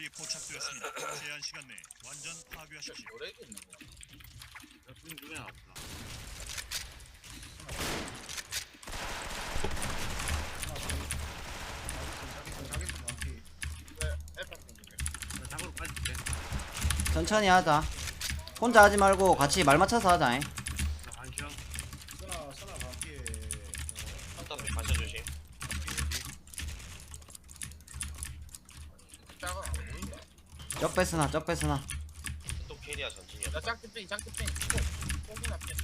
건물이 포착되었습니다. 제한 시간 내에 완전 파괴하십시오. 노래도 있는 거. 몇분 중에 나왔다. 빠질게. 천천히 하자. 혼자 하지 말고 같이 말 맞춰서 하자. 잉. 뺐으나 쩍 뺐으나 또 캐리야 전진이야. 나 짱끝뱅이 짱끝뱅이 꼭 꼭이나 피해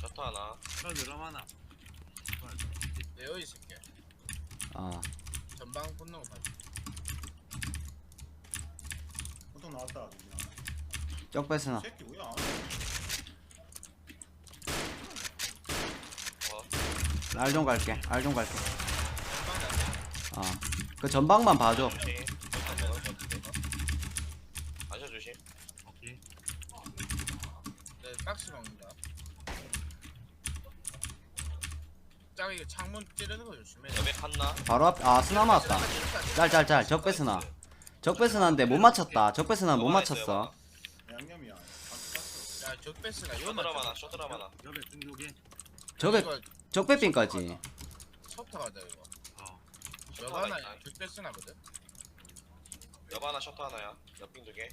셔터 하나. 저 드럼 하나 내어 있을게 어 전방 붙는 거 봐줘 보통 나왔다. 쩍 뺐으나 새끼 뭐야? 알 좀 갈게. 알 좀 갈게. 전방이 안 돼. 어. 그 전방만 봐줘. 조심. 조심. 오케이. 내 박스 먹는다. 짝 이거 창문 찌르는 거 조심해. 여백 한나. 바로 앞. 아 스나 맞았다. 짤짤짤. 적 뺐으나. 적 뺐으나인데 못 맞췄다. 적 뺐으나 못 맞췄어. 양념이야 야, 적배스가. 셔터람 하나. 여기 중독에. 이거 적 빼핀까지. 셔터 가자 이거. 어. 셔터 여가 하나 하나 있다. 적배스나거든. 여 하나 셔터 하나야. 옆빙 두 개.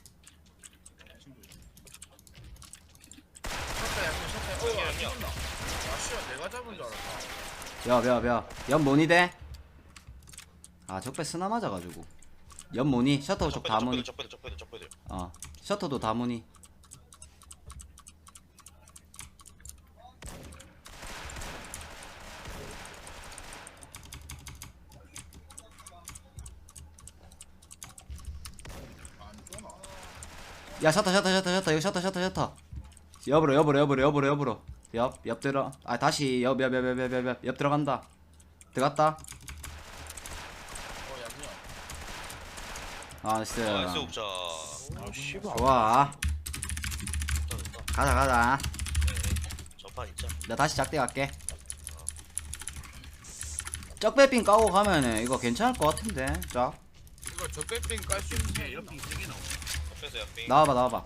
셔터 양념 셔터. 어, 어, 안 양념. 죽었나? 아, 씨야, 내가 잡은 줄 알았다. 몇, 몇, 몇. 연 뭐니 돼? 아, 적배 스나 맞아가지고. 연 뭐니? 셔터 쪽다 뭐니? 적배들 적배들 적배들. 어. 셔터도 다 뭐니? 안 쏘나? 야, 셔터, 셔터, 셔터, 셔터. 이거 셔터, 셔터, 셔터. 옆으로, 옆으로, 옆으로, 옆으로, 옆으로. 옆, 옆 들어. 아, 다시 옆, 옆, 옆, 옆, 옆, 옆, 옆, 옆 들어간다. 들어갔다. 어. 아, 나이스. 나이스 옵자. 좋아. 좋다 좋다. 가자, 가자. 저판 있자. 나 다시 작대 갈게. 적배핀 까고 가면은 이거 괜찮을 것 같은데. 쫙. 이거 적배빙 깔수 있는 이게 게 옆이 세개 나오네. 옆에서 옆빙. 나와봐, 나와봐.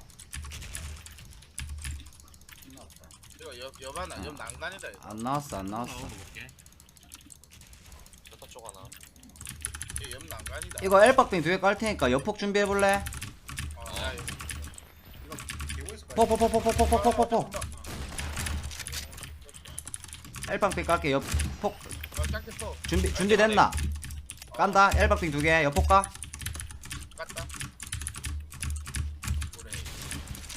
이거 옆, 옆 하나, 옆 난간이다 이거. 안 나왔어, 안 나왔어. 볼게. 셔터 쪽 하나. 이거 옆 난간이다. 이거 엘박빙 두개 깔 테니까 옆폭 준비해 볼래? 어, 야, 이거. 포포포포포포포포포. 엘박빙 깔게 옆폭 어, 짝대. 준비 준비됐나? 깐다. 엘박빙 두 개. 옆폭 까. 깠다. 그래.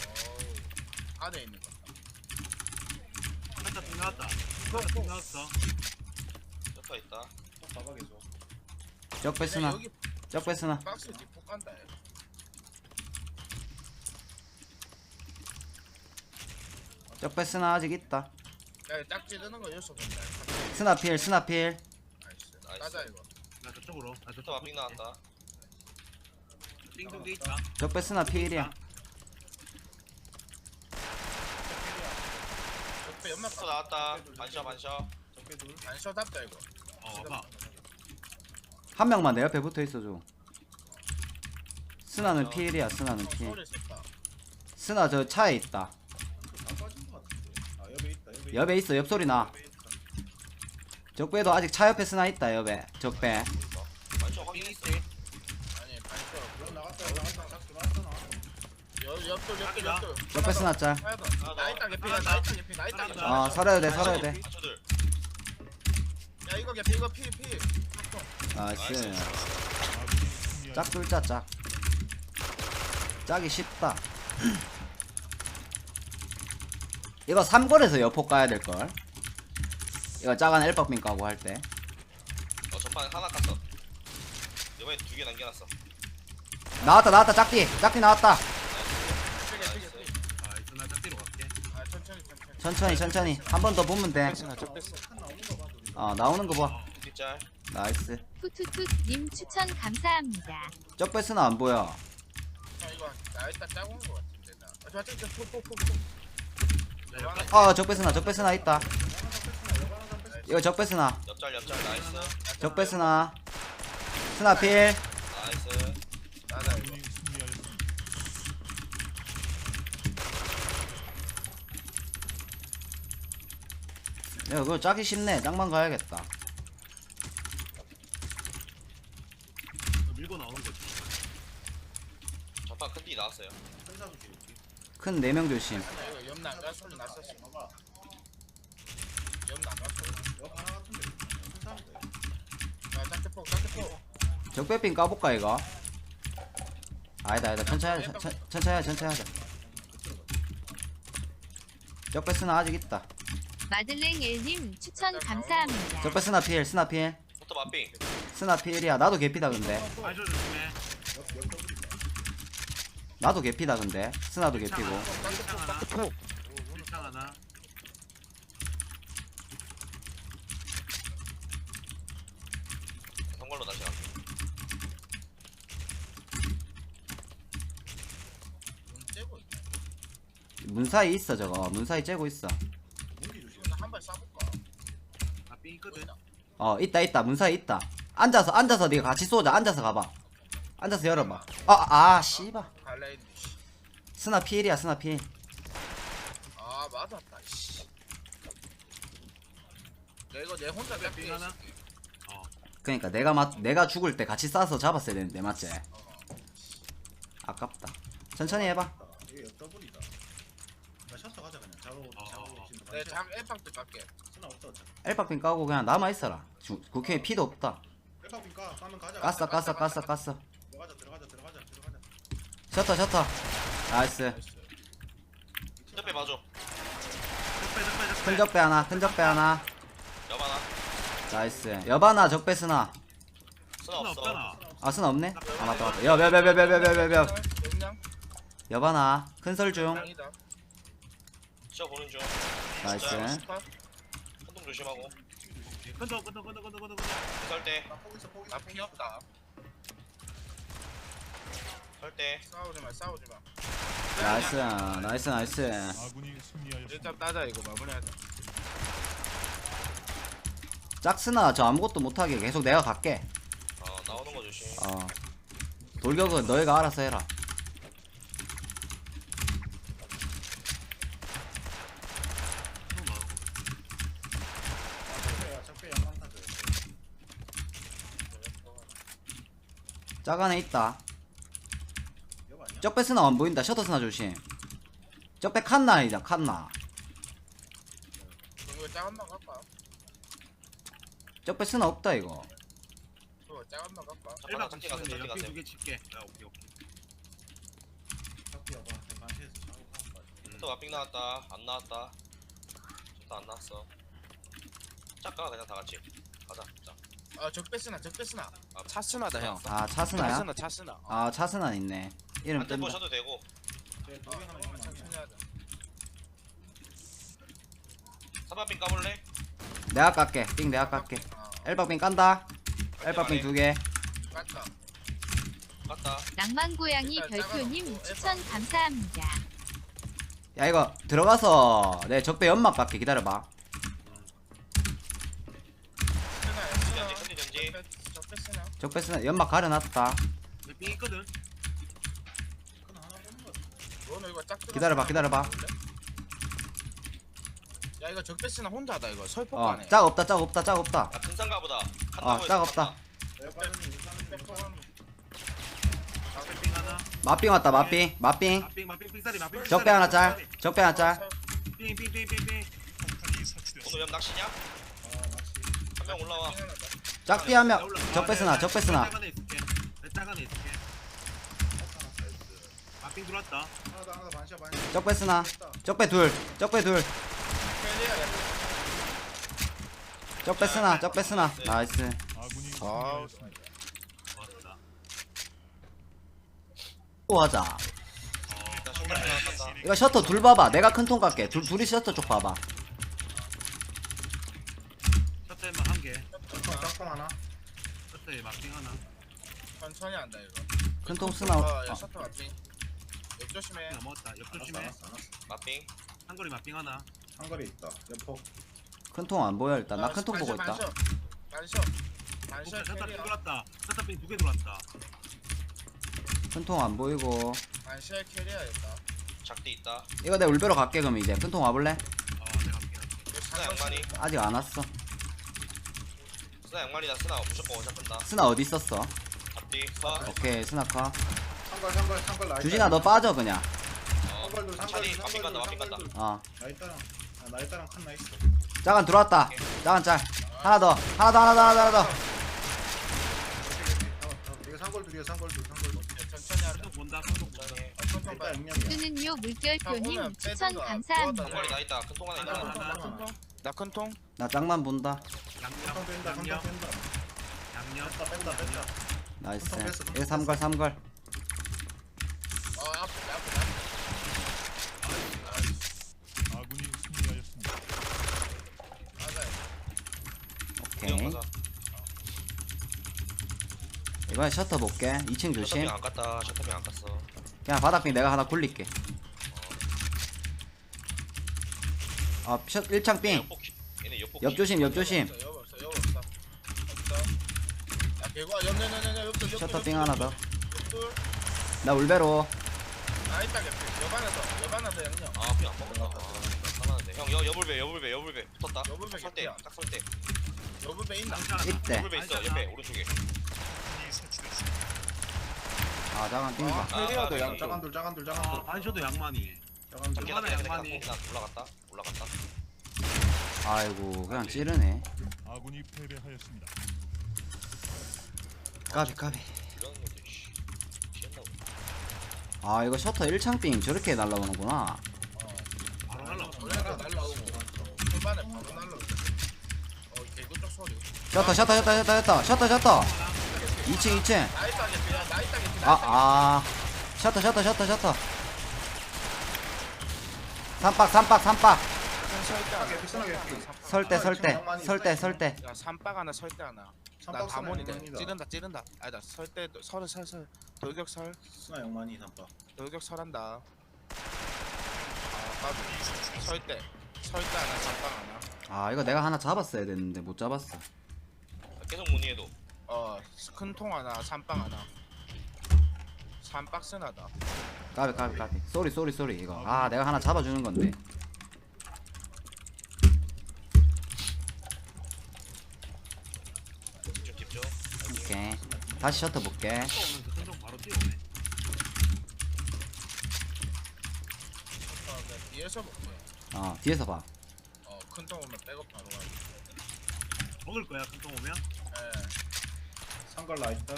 어우. 안에 있는 거. 한타 또 나왔다. 한타 또 나왔어. 셔터 있다. 바닥에 줘 적 야, 뺐으나. 여기 적 뺐으나. 박스 간다. 적 뺐으나 아직 있다. 야, 짝 찌르는 거 여기서 본다. 스나필 스나필. 나이스. 나이스. 따자 이거. 나 저쪽으로. 나 셔터 저쪽. 앞빙 나왔다. 띵동 돼 있다. 적 뺐으나 필이야. 적배 연막. 나왔다. 반샷 반샷. 적게 둘안 쉬었답다 이거. 어, 와봐. 한 명만 내 옆에 붙어 있어줘. 스나는 피해야 스나는 피해. 스나 저 차에 있다. 옆에 있어 옆소리 나. 적배도 아직 차 옆에 스나 있다 옆에. 적배. 옆에 스나 짤. 아 살아야 돼 살아야 돼. 야 이거 개피 이거 피 피. 나이스. 짝 뚫자 짝. 짝이 쉽다. 이거 3골에서 여포 까야 될걸. 이거 작은 엘박빙 까고 할 때. 어 전판 하나 깠어. 이번에 두 개 남겨놨어. 나왔다 나왔다 짝띠. 짝띠 나왔다. 나이스. 아, 나 갈게. 아, 천천히, 천천히. 한 번 더 보면 돼. 칸 나오는 거봐 둘이 어 나오는 거 봐. 뒷짤. 나이스. 투투투님 추천 감사합니다. 적배스는 안 보여. 야, 이거 나 있다 짜고 온거 같은데, 나. 아, 저, 저, 저, 포, 포, 포, 포. 야, 옆에 어 적배스나 적배스나 있다. 이거 적배 스나 옆잘 옆잘 나이스 적배 스나 스나 필 나이스 나다 이거. 야 그거 짜기 쉽네 짱만 가야겠다 밀고 나오는 거지. 전판 큰디 나왔어요 천사도 지울게. 큰 4명 조심 아니야, 이거 옆난 가 소리 났었어 옆난 가 소리 옆 하나 같은데. 천사인데. 야 짝 대폭 짝대폭 적배핀 까볼까 이거? 아니다 아니다. 천천히 하자 천- 천천히 하자 천천히 하자. 적배 스나 아직 있다. 마들랭 엘님 추천 감사합니다. 적배 스나 필 스나 필. 스나 필이야. 나도 개피다 근데 아저 조심해. 옆, 옆 더블이다. 나도 개피다 근데. 스나도 개피고. 성걸로 다시 갈게. 눈 째고 있네 문사이 있어 저거. 문사이 째고 있어. 조심. 한발 쏴볼까 아삥 있거든. 어 있다 있다. 문사이 있다. 앉아서 앉아서 네가 같이 쏘자. 앉아서 가봐 앉아서 열어봐 아아 씨발 갈라인디 스나 필이야 스나 필아 맞았다 씨. 야 이거 내 혼자 몇삥개 하나. 어. 그러니까 내가 맞 내가 죽을 때 같이 싸서 잡았어야 되는데 맞지 어. 아깝다 천천히 해봐 아, 이게 옆 더블이다. 나 셔터 가자 그냥. 자로 어, 자로 어, 어. 지금 내장 앱박도 깎게 쓰나 없다. 어차피. 엘박핀 까고 그냥 남아 있어라 국회에 피도 없다 백업인 까 까면 가자. 깠어 깠어 깠어 깠어 들어가자 들어가자 들어가자 들어가자. 셔터 셔터 나이스. 옆에 봐줘. 적배 적배 적배. 큰 적배 하나 큰 적배 하나. 여바나. 나이스. 여바나 적배 스나? 쓰나 하나 없어. 없잖아. 아 스나 없네? 아 맞다 맞다. 여여여여여여여 영양 여바나 큰설중. 영양이다. 시작 보는 중. 나이스. 스파? 혼동 조심하고. 건너 건너 건너 건너 건너 건너. 설때. 나 포기 있어 포기 있어. 나피 없다 설때 싸우지 마 싸우지 마. 나이스 나이스 나이스. 아군이 승리하였습니다. 일단 따자 이거. 마무리하자. 짝스나 저 아무것도 못하게 계속 내가 갈게. 어 나오는 거 조심. 어. 돌격은 너희가 알아서 해라. 짝 안에 있다? 적배 스나 안 보인다 셔터 스나 조심 적배 칸나 아니다 칸나 이거 작은만 갈까? 적배 스나 없다 이거 이거 작은만 갈까? 가세요 치는데 작게 옆에 가세요 두개 칠게. 야 오케이 오케이. 적배 여봐. 반시에서 자고 가고 가자. 포토 마핑 나왔다 안 나왔다 저도 안 나왔어 짝가 그냥 다 같이 가자 자 아 적배스나 적배스나 아, 차스나다 형 아 차스나야? 차스나 차스나 아 차스나 있네 이름 뜬다. 보셔도 되고. 있는 거 아니야? 천천히 하자 사바핑 까볼래? 내가 깎게. 삥 내가 깎게. 어, 엘박빙 깐다. 엘박빙 두개. 깠다. 맞다. 낭만고양이 별표님 추천 감사합니다. 야 이거 들어가서 내 적배 연막 깎게 기다려봐. 던지 적배스나? 적배 스나 연막 가려놨다. 내 삥 있거든. 그건 하나 보는 거 같아. 너는 이거 짝 기다려봐, 기다려봐. 야 이거 적배스나 혼자다 이거 설폭 어 가네 짝 없다 짝 없다 짝 없다 아 큰상가보다 어, 짝 없다. 하나. 맛빙 왔다 삥사리 마삥. 적배 하나 짤 적배 하나 짤 삥삥삥삥삥. 오늘 옆 낚시냐? 아 낚시. 한명 올라와 짝비 하면 적배 스나 적배 내 있을게. 내 짝안에 있을게. 마삥 들어왔다. 하나 더 하나 더 반시야 반시야. 적배 스나 적배 둘 적배 둘 적배 스나 적배 스나 나이스 아군이 아. 좋았다. 또 하자 나 깠다 이거 셔터 둘 봐봐 내가 큰 통 갈게 둘, 둘이 셔터 쪽 봐봐 셔터에만 한 개. 짝꿍 짝꿍 하나. 셔터에 마삥 하나. 천천히 한다 이거 큰통 스나 어 야 어, 셔터 맞지 옆 조심해. 삥 넘었다. 옆 알았어 조심해. 알았어 알았어. 마핑. 한 거리 마삥 하나. 한 거리 있다. 옆폭. 큰통 안 보여 일단. 나 큰 통 보고 있다. 반셔 반셔 셔터 삥 캐리어. 들어왔다. 셔터 삥두개 들어왔다. 큰 통 안 보이고. 반셔 캐리어였다. 작디 있다. 이거 내가 울베로 갈게 그럼 이제. 큰 통 와볼래? 어 내가 갈게 스나 양만이? 아직 안 왔어. 스나 양만이다. 스나 무조건 원샷 끈다. 스나 어디 있었어? 작디 서 오케이 스나 커 상걸 상걸 상걸 나이스 주진아 너 빠져 그냥. 어, 상걸도 차디 상걸도 간다 간다. 상걸도. 어. 나이따랑 아 나이따랑 칸 나이스. 짜간 들어왔다. 짜간 짤. 하나 더. 하나 더 하나 더 하나 더 하나 더. 이거 상걸 둘이야 상걸 둘 상걸 둘. 천천히 본다 본다. 천천히 천천히 일단 육념이야 수는요 물결표님 추천. 감사합니다. 나 있다 큰통 하나 있다. 하나 하나 나 큰 통? 나 짱만 본다. 양념 뺀다 양념. 뺀다. 양념. 뺀다 뺀다. 나이스. 큰통 뺐어, 큰 이거 통 삼걸 삼걸 어 아프다 아프다 아군이 승리하였습니다. 맞아요 오케이 이형 가자 이번에 셔터 볼게 2층 조심 셔터핑 안 갔다 셔터핑 안 갔어 그냥 바닥빙 내가 하나 굴릴게 어 셔, 1창 빙 옆복 얘네 옆복 옆조심 옆조심 없어 여보 없어 여보 없어 없어 야 개구야 옆내내내내 옆돌 옆돌 셔터 빙 하나 더나 울베로 아 있다 개피 여반에서 여반에서 양념 아핑안 먹었다 아형 여, 여불배 여불배 여불배 붙었다 여불배 개피야. 딱 설대 여불배 있나? 있대 여불배 있어. 옆에 오른쪽에. 아 잠깐 빙봐 아, 캐리어도 아, 양쪽. 짜간 둘 짜간 둘 짜간 아둘 반셔도 양만이. 짜간 계단 양반이. 계단 올라갔다? 올라갔다? 아이고 그냥 찌르네. 아군이 패배하였습니다. 까비 까비. 이런 것도 씨. 피했나 보네 아 이거 셔터 1창 빙 저렇게 날라오는구나. 바로 날라 원래가 날라오고. 초반에 바로 날라오고 어 개구 쪽 소리. 셔터 셔터 셔터 셔터 셔터. 셔터 셔터 2층 2층. 나이다 개피야 나이다 개피 아아. 셔터 셔터 셔터 셔터. 삼박 삼박 삼박 설대 설대 설대 설대 야 삼박 하나 설대 하나. 나 다몬이네. 찌른다 찌른다. 아니다 설대 설을 설설. 돌격 설. 쓰나 영만이 삼박 돌격 설한다. 아 까비. 설대 설대 하나 삼박 하나. 아 이거 내가 하나 잡았어야 됐는데 못 잡았어. 계속 문의해도 어큰 통 하나 삼박 하나. 삼박스 나다. 까비 까비 까비. 쏘리 쏘리 쏘리 이거. 아 내가 하나 잡아주는 건데. 집중 집중 오케이. 다시 셔터 볼게. 뒤에서 볼게 어 뒤에서 봐. 어큰 통 오면 백업 바로 가 먹을 거야 큰통 오면? 예 상걸 나있다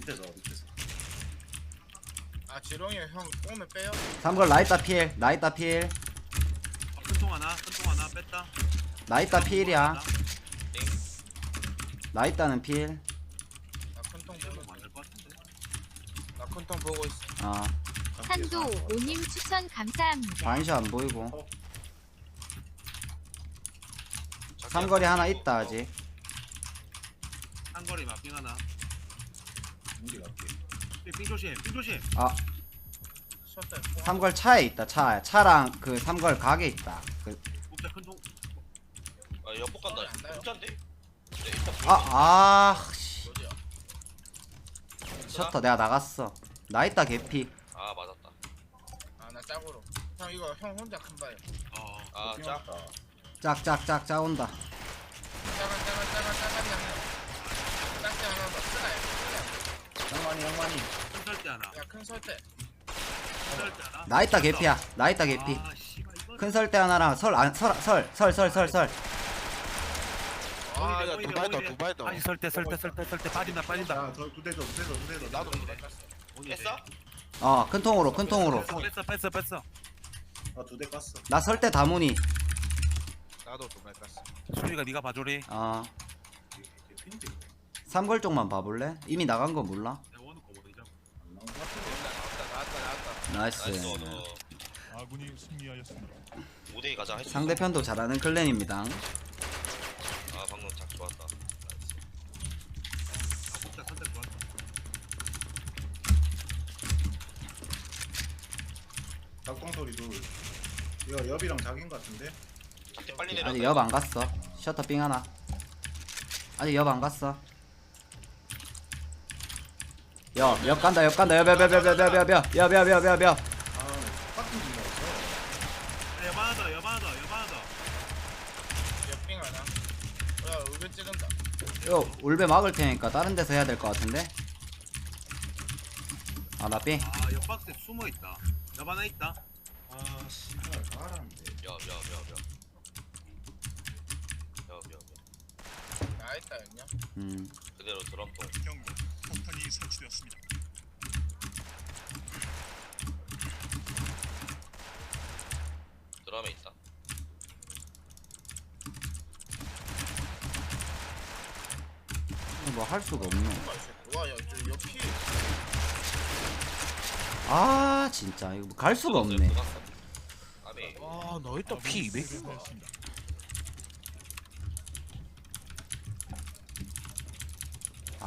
밑에서 밑에서 아 지렁이 형. 오면 빼요? 삼걸 나이따 필 나이따 필. 어, 큰통 하나 큰통 하나 뺐다. 나이따 필이야. 띵 나이따는 필. 나 큰 통 이거 보고 만들 것 같은데? 나 큰 통 보고 있어. 어. 산도 오님 추천 감사합니다. 반시 안 보이고 자기야, 삼거리 하나 있다 어, 아직. 한 거리 마핑 하나 우리 갈게. 삥, 삥 조심 삥 조심. 아. 삼걸 차에 있다 차 차랑 그 삼걸 가게 있다. 그, 아 옆복 간다. 어, 아, 아, 씨. 어디야? 셔터 내가 나갔어. 나이따 개피. 아 맞았다. 아나 짝으로. 형 이거 형 혼자 큰 바요. 어 아짜 짝짝짝 짜온다. 영만이 영만이 큰 설대 하나. 야큰 설대 큰 설대 하나. 나이따 개피야. 나이따 개피. 아 씨발 이거 큰 설대 하나랑 설안설설설설설 아야 두발 더 두발 더 아니 설대 설대 설대 설대 빠진다 빠진다. 야두대줘 두대줘 두대줘. 나도 깼어? 어, 큰 통으로 큰 통으로. 뺐어 뺐어 뺐어. 아두대 깠어. 나 설대 다문이. 나도 두발 깠어 수리가 네가 봐줘리 어. 개피인데 이거 삼걸 쪽만 봐볼래? 이미 나간 거 몰라? 나왔다 나왔다 나이스. 아군이 승리하였습니다. 5대2 가자. 상대편도 잘하는 클랜입니다. 아 방금 작 좋았다 나이스. 국자 선택 좋았다 소리 둘 이거 옆이랑 자기인 것 같은데 빨리 내려 아직 옆 안 갔어 셔터 삥 하나 아직 옆 안 갔어 옆 옆 간다 옆 간다 옆 옆 옆 옆 옆 옆 옆 옆 옆 옆옆 아 빡친 거 없어 여반 하나 더 여반 하나 더 여반 하나 더 옆빙 하나 야 울베 찌른다 이거 울베 막을 테니까 다른 데서 해야 될 것 같은데 아 나 삥 아 옆박스에 숨어 있다 여반 하나 있다 아 씨발 잘하는데 여여여여 여여여 나 있다 했냐? 음. 그대로 드럼통 경고. 폭탄이 설치되었습니다. 드럼에 있다. 뭐 할 수가 없네. 와야 저 옆이. 아 진짜. 이거 갈 수가 없네. 들어갔어. 아비 아너 일단 피 200. 패배하였습니다.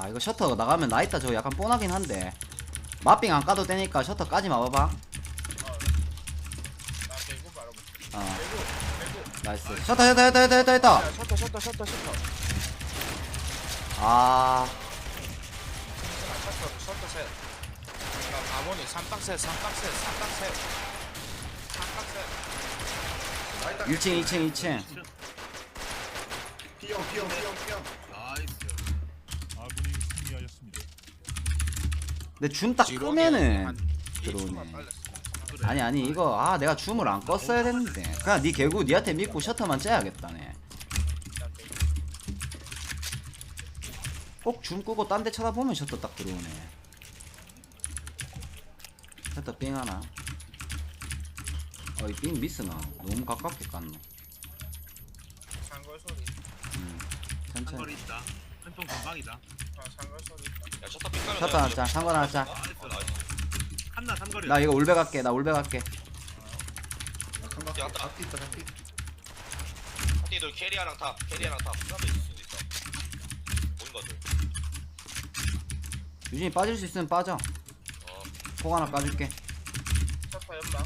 아 이거 셔터 나가면 나있다. 저거 약간 뻔하긴 한데. 마핑 안 까도 되니까 셔터 까지 마봐봐. 어 개구 나이스. 셔터 셔터 셔터 셔터 셔터 셔터. 야 셔터 셔터 셔터 셔터. 아. 셔터 셔터 셋. 야 가모니 삼빵 셋 삼빵 셋 삼빵 셋. 삼빵 셋. 1층 2층 2층. 피형 피형 피형 피형 나이스 아군이 승리하였습니다. 근데 줌 딱 끄면은 들어오네. 아니 아니 이거 아 내가 줌을 안 껐어야 됐는데. 그냥 니 개구 니한테 믿고 셔터만 째야겠다네. 꼭 줌 끄고 딴 데 쳐다보면 셔터 딱 들어오네. 셔터 삥 하나. 어이 삥 미스나. 너무 가깝게 깠노. 소리. 음, 천천히 있다 한통 전방이다. 아 있다 야 셔터 삐까면 셔터 하나 짜 상관 하나 짜 한나 삼거리 나 이거 울베 갈게. 나 울베 갈게. 삼각 야, 나- 잡기 있다 하티들 캐리아랑 탑 캐리아랑 탑. 수납에 있을 수도 있어 보인 거들 유진이 빠질 수 있으면 빠져. 어. 폭 하나 까줄게. 셔터 연막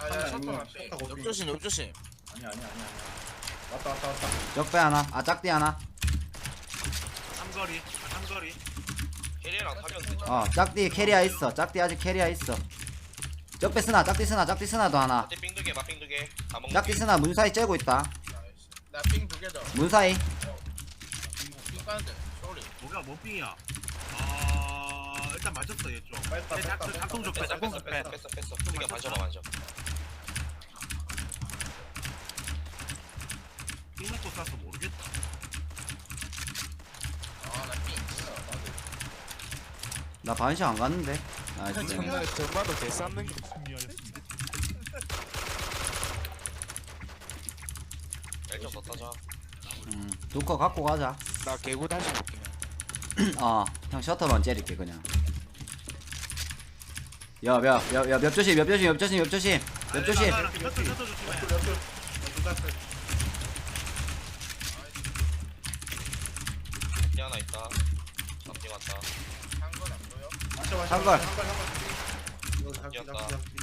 아야 셔터 앞에. 옆조심 옆조심. 아니야 아니야 아니야 아니야 왔다 왔다 왔다. 적배 하나. 아 짝대 하나. 삼거리 삼거리. 캐리아랑 타면 되잖아 어 짝띠 캐리아 있어. 짝띠 아직 캐리아 있어. 적배 쓰나 짝띠 쓰나 짝띠 쓰나도 하나. 하티 삥두개 맛삥 두개. 다 먹는 짝띠 쓰나 문사이 째고 있다. 나삥 두 개더 문사이. 삥 까는데 소리 뭐가 뭔빙이야? 아 일단 맞췄어 얘좀. 뺐다 뺐다 뺐다 작동 좀 빼, 뺐어 뺐어. 뺐어 뺐어 뺐어 만져 빙 나 반시 안 갔는데 아 진짜 정말 정말도 개 쌓는 게. 일점 더 따자 음, 두커 갖고 가자 나 개구 다시 볼게. 어형 셔터만 째릴게 그냥 야 야 야 야 몇 조심 몇 조심 몇 조심 몇 조심 몇 조심 셔터 셔터 조심해 옆줄 옆줄 옆줄 땄어 하티 하나 있다 잡기 왔다 상건 안 보여 맞춰 맞춰 뛰었다. 잡기 잡기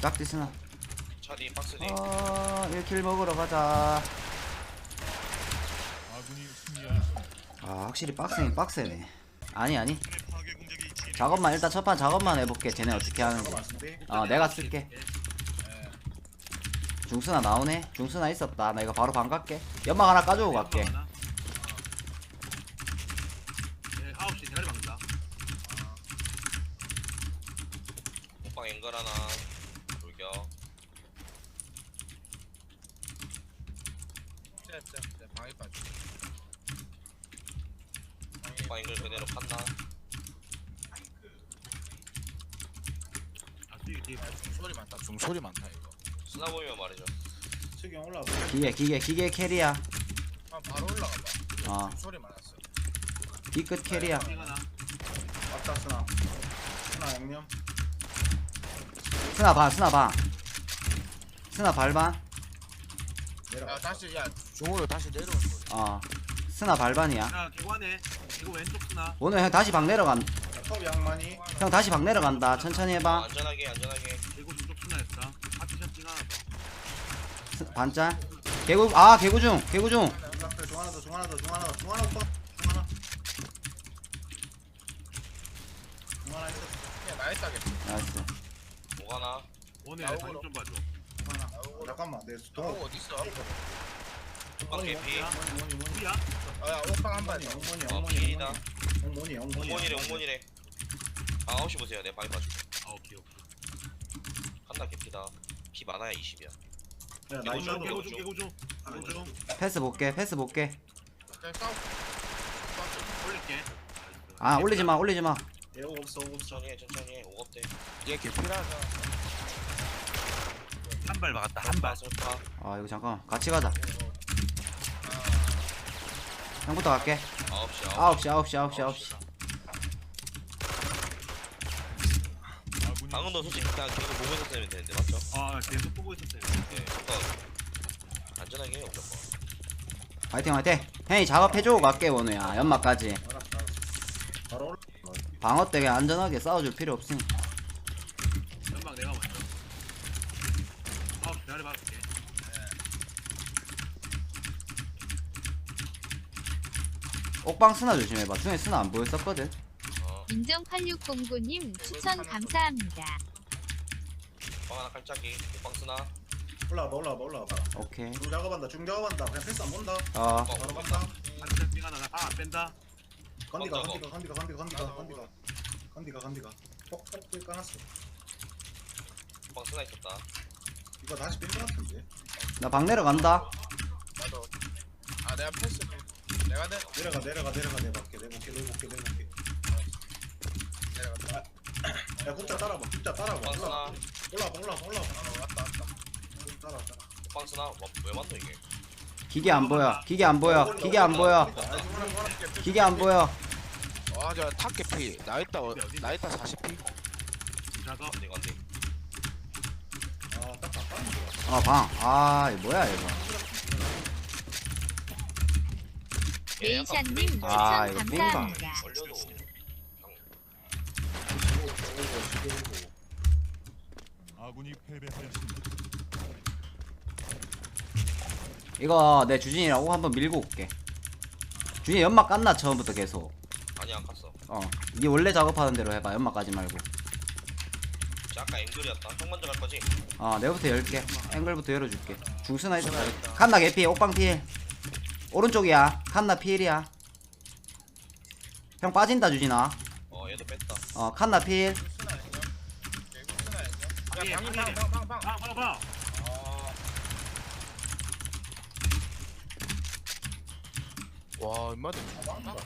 짝띠 쓰나. 차디 박스 뒤 어 1킬 먹으러 가자. 아군이 승리하였습니다. 아 확실히 빡세긴 빡세네. 아니 아니. 작업만 일단 첫판 작업만 해볼게. 쟤네 어떻게 하는지. 어 내가 쓸게. 중순아 나오네. 중순아 있었다. 나 이거 바로 방 갈게. 연막 하나 까주고 갈게. 예9시 대가리 박는다 호빵 앵글 하나 돌격 쎄쎄쎄 방에 호빵 앵글 그대로 판나? 아 뒤에 뒤에 소리 많다 중 소리 많다 이거. 쓰나 보이면 말이죠. 측이 올라와 기계 기계 기계 캐리야. 아 바로 올라가 봐. 어. 소리 많았어. 뒤끝 캐리야. 빙 하나. 왔다 쓰나. 쓰나 양념. 스나 반 스나 반 스나 발반 야 내려가 다시 야 중으로 다시 내려온 소리. 어 스나 발반이야 야 개관해 이거 왼쪽 쓰나 오늘 형 다시 방 내려간 컵 양만이. 형 다시 방 내려간다 천천히 어, 해봐 안전하게 안전하게 그리고 중쪽 쓰나였다 파티션 띵 하나 더 스- 반짤 개구 아 개구중 개구중 앞에 중 하나 더, 중 하나 더, 중 하나 더, 중 하나 오빠. 중 하나. 중 하나 있어. 그냥 나 있다게. 나이스 뭐가나 오늘 나오고 반좀 봐줘 중 하나. 잠깐만, 내너 동호. 어디 있어? 방 개피. 우리야? 아야 오빵 한 발. 옹모니, 어 옹모니, 필이다. 옹모니, 옹모니. 옹몬이래 옹몬이래. 아 9시 보세요. 내 방이 봐줄게. 아 오케이 오케이. 한나 개피다. 피 많아야 20이야. 야, 나 개구 이거 중, 개고 개구 중 개고 중 개고 중 패스 볼게 패스 볼게. 그냥 싸우. 올릴게. 아 올리지 마 올리지마. 얘 없어, 없어. 천천히 해 천천히 해. 오겁대. 얘 개피라서. 한 발 막았다 한발. 설파 아 이거 잠깐 같이 가자 형부터 갈게 9시 9시 아홉 시 아홉 시 아홉 시 아홉 시 아군이 방금도 솔직히 그냥 계속 보고 있었으면 되는데 맞죠? 아 계속 보고 있었어요 네 뭔가 안전하게 해요 무조건 화이팅 화이팅 형이 작업해주고 갈게 원우야 연막까지. 바로 올라. 방어 때 그냥 안전하게 싸워줄 필요 없으니 연막 내가 먼저 아홉 시 기다려 봐줄게 옥방 스나 조심해봐 중에 스나 안 보였었거든 어 인정 8609님 추천 감사합니다. 방 하나 깔짝이 방 쓰나 올라와봐, 올라와봐, 올라와봐. 오케이 중 작업한다, 중 작업한다. 그냥 패스 안 본다. 어 바로 간다. 파티션 띵 하나 아안 뺀다 건디가, 어, 건디가, 건디가, 건디가, 건디가, 건디가. 건디가, 건디가. 폭폭 뚫 까놨어. 방 쓰나 있었다 이거 다시 뺀것 같은데. 나 방 내려간다 나도. 아 내가 패스. 내가 내 내려가, 내려가, 내려가, 내볼게, 내볼게, 내볼게, 내볼게. 내려가. 야, 국자 따라봐, 국자 따라봐. 방 올라와, 쓰나 올라와, 올라와, 올라와. 어 왔다 왔다. 따라, 따라. 방 쓰나 와, 왜 맞노 이게 기계 안 보여 기계 안 보여 기계 안 보여 기계 안 보여 와저 탑개피 나 있다 어, 나 있다 40피 작업 어디 간디 아, 딱. 어방아 이거 뭐야 이거 메이샤님 추천 아, 이거 감사합니다. 아군이 패배하였습니다. 이거 내 주진이라고 한번 밀고 올게. 주진이 연막 깠나 처음부터 계속? 아니 안 갔어. 어니 원래 작업하는 대로 해봐 연막 까지 말고. 저 아까 앵글이었다. 형 먼저 갈 거지? 어 내부터 열게. 앵글부터 열어줄게. 중스나 있었다 칸나 개피? 옥방 필 오른쪽이야 칸나 필이야 형 빠진다 주진아 어 얘도 뺐다 어 칸나 필 스나 있냐? 개구 스나 있냐? 야 방해, 방이 방해. 방방방 방. 봐봐봐 어. 와 얼마나 하나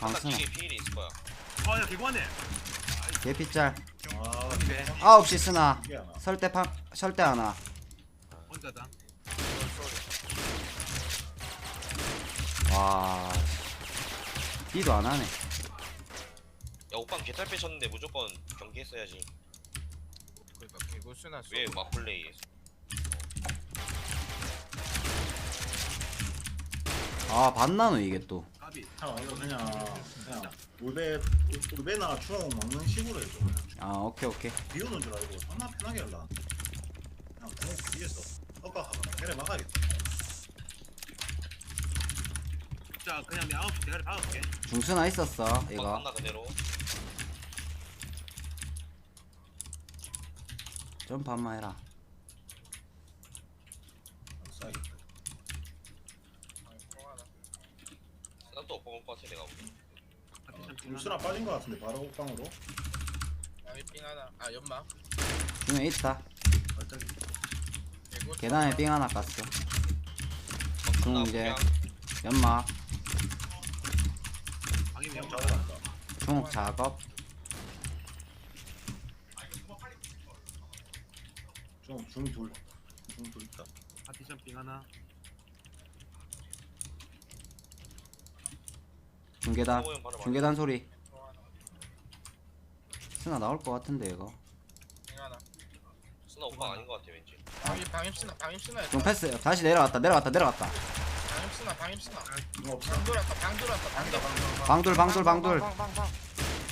방스나 기계 피일이 있을 거야 어야 개관해 개피짤 아, 근데 9시 스나 이게 하나. 설대 파 설대 하나 혼자다 와 B도 안 하네 야 오빵 개탈 빼셨는데 무조건 경기했어야지 그러니까 개구스나 왜 맞플레이 했어 아 반나노 이게 또 까비 형, 이거 그냥, 그냥, 울베, 울베나 추억 먹는 식으로 해줘. 그냥. 아 오케이 오케이 비 오는 줄 알고 존나 편하게 할라. 그냥 구멍 뒤에서 엇각하거나 걔를 막아야겠다. 자 그냥 내 아홉 시 기다려 박을게 중스나 있었어 오빵 이거 한나 그대로 점프 한번 해라. 난또 오빵 올것 같아 내가 보기 파티션 띵 울스나 빠진 것 같은데 바로 옥방으로. 양이 삥 하나. 아 연마. 중에 있다 갑자기. 개구. 계단에 삥 하나 깠어 중 하나 이제 연막 방이 형 명 작업한다. 중옥 작업. 중, 중둘. 중둘 있다. 파티션 띵 하나. 중계단 바로 중계단 소리. 스나 나올 것 같은데 이거. 하나. 쓰나 오빵 아닌 것 같아 왠지. 방임 스나 방임 스나. 중 패스. 다시 내려갔다 내려갔다 내려갔다. 방임 쓰나 방임 이거 없어. 방 돌았다 방 돌았다 방 방이다 방돌 방돌. 방돌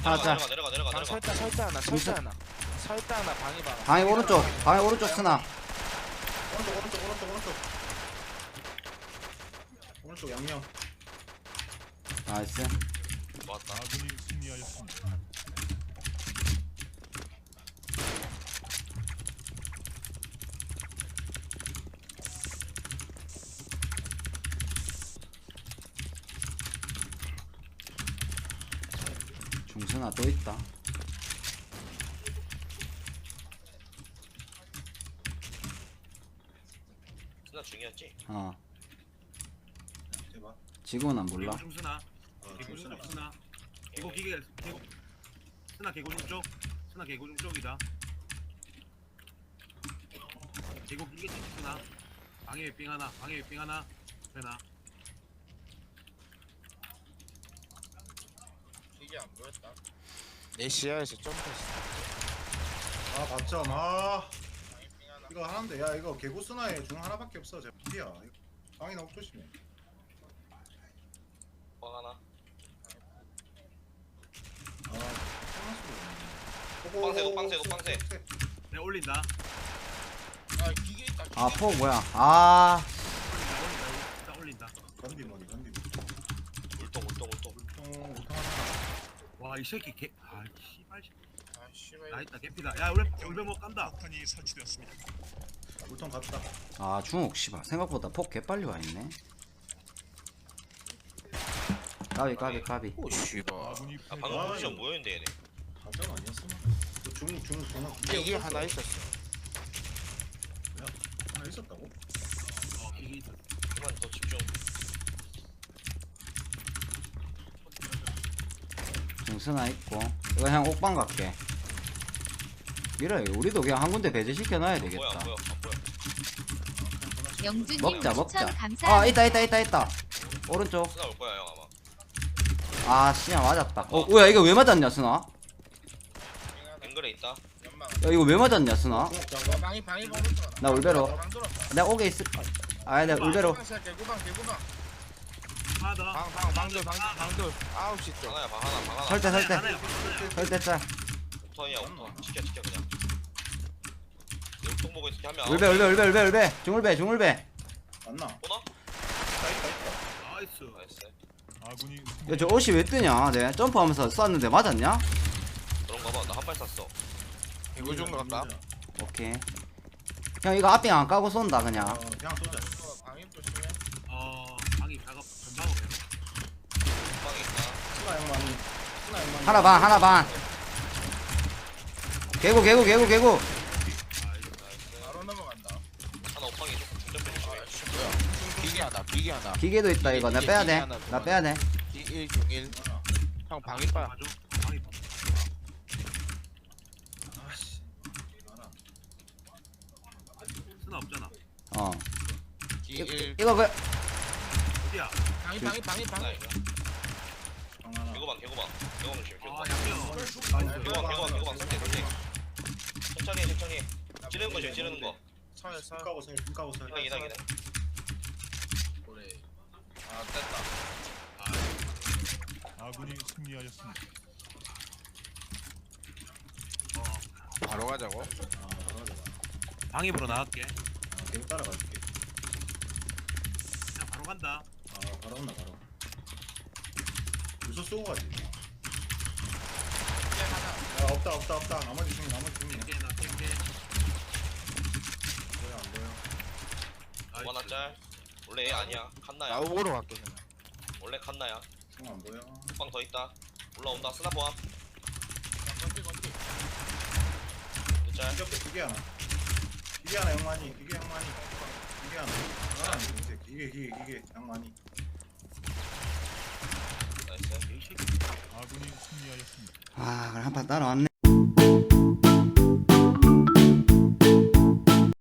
하나 짜 내려가 내려가 내려가 방 내려가. 설대 설대 하나 설대 하나. 설대 하나 방이 봐 방이 오른쪽 방이 오른쪽 쓰나. 오른쪽 오른쪽 오른쪽 오른쪽. 오른쪽 양념. 나이스. 좋았다. 아군이 승리하였습니다. 중순아 또 있다 진짜 중이었지 어 대박 지금은 안 몰라 개구 어 개구 중순아 좀 쓰나 개구 기계 개구 쓰나 개구 중 쪽. 쓰나 개구 중 쪽이다. 개구 기계 쪽 쓰나. 방에 삥 하나. 방에 삥 하나. 되나. 이게 안 보였다 내 시야에서 점프했어 아 맞죠 아 하나 이거 하는데 야 이거 개구 스나에 중 하나밖에 없어 제 피야 방이 너무 조심해 뻥 하나 아 빵새도, 빵새도, 빵새. 내가 올린다. 아 기계 있다 기계 아 포 뭐야 아 올린다. 올린다. 올린다. 건디 머리 건디 울통 울통 울통 물통 물통 하나 와 이 새끼 개. 아 씨발. 씨. 아 씨발 나 있다 개피다. 야 우리 못 간다. 폭탄이 설치되었습니다. 물통 갔다 아 중옥 씨발 생각보다 폭 개빨리 와있네 까비 까비 까비 오 씨발 아군이 아. 방금 아, 포지션 이거. 뭐였는데 얘네 가정 아니었어? 중중 중간 이게 하나 있었어 하나 있었다고? 어 기계 있어. 그만 더 집중 중순아 있고 이거 그냥 옥방 갈게. 밀어요 우리도 그냥 한 군데 배제시켜놔야 안 되겠다. 안 보여 영주님 먹자 추천 먹자. 감사합니다. 아 있다 있다 있다 있다. 오른쪽. 쓰나 올 거야 형 아마. 아 씨야 맞았다. 어. 뭐야 이거 왜 맞았냐 스나? 앵글에 있다. 연막 야 이거 왜 맞았냐 스나? 방이 방이 나 돌았다 내가 오게 있을 아 내가 울베로. 개구방 개구방 개구방 하나 더. 방 방 방돌 방돌 방돌. 아홉 시쪽. 방아야 방 하나 방 하나. 설대 설대 하나야. 하나야. 설대 짤 우턴이야 우턴 지켜 지켜 그냥. 내 우통 보고 있을게 하면 울베 울베 울베 울베 울베 중울베 중울베 맞나? 보나? 있다 있다 있다 나이스. 나이스. 아군이 야 저 옷이 왜 뜨냐? 내 점프하면서 쐈는데 맞았냐? 그런가 봐 나 한 발 쐈어. 이거 좀 갈까? 오케이. 형 이거 앞에 안 까고 쏜다 그냥. 어 그냥 쏘자 이거 방임 조심해 어 방이 작업 전방으로 해라. 방에 있다 스나 양만이 스나 양만이 하나 반 하나 반 개구 개구 개구 개구 바로 넘어간다 하나 오빵이 조금 아씨 뭐야 비기 하나 비기 하나 기계도 있다 이거 나 빼야 돼나 빼야 돼 기1 중일 형 방이 빠 맞아. 방이 봐. 아씨 알아 쓰나 없잖아. 어 기1 이거 그 어디야? 방이 방이 방이 방나 이거 방 하나 개고방 개고방 개고방 조심 아 개고방. 나이스. 개고방 개고방 개고방 설대 설대 천천히 해 천천히 해. 찌르는 거 지금 찌르는 거 서해 눈 까고 살, 눈 까고 살. 기다 기다 기다 그래 아 됐다 아군이 승리하였습니다. 바로 가자고 아, 바로 가자. 방입으로 나갈게. 아, 계속 따라갈게. 그냥 바로 간다. 아, 바로 온다, 바로. 유서 쏘고 가지. 야, 없다, 없다, 없다. 나머지 중에, 나머지. 땡게 나 땡게. 보여, 안 보여? 뭐 하나 짤 원래 얘 아니야 칸나야 나우보로 갈게 그냥 원래 칸나야 중안 보여? 빵더 있다 올라온다 스나 보아 건디 건디 짤 기계 기계 하나. 기계 하나, 양만이. 기계 양만이. 기계 하나. 하나 아닌데, 기계, 기계, 기계, 양만이. 아 그래 한판 따라왔네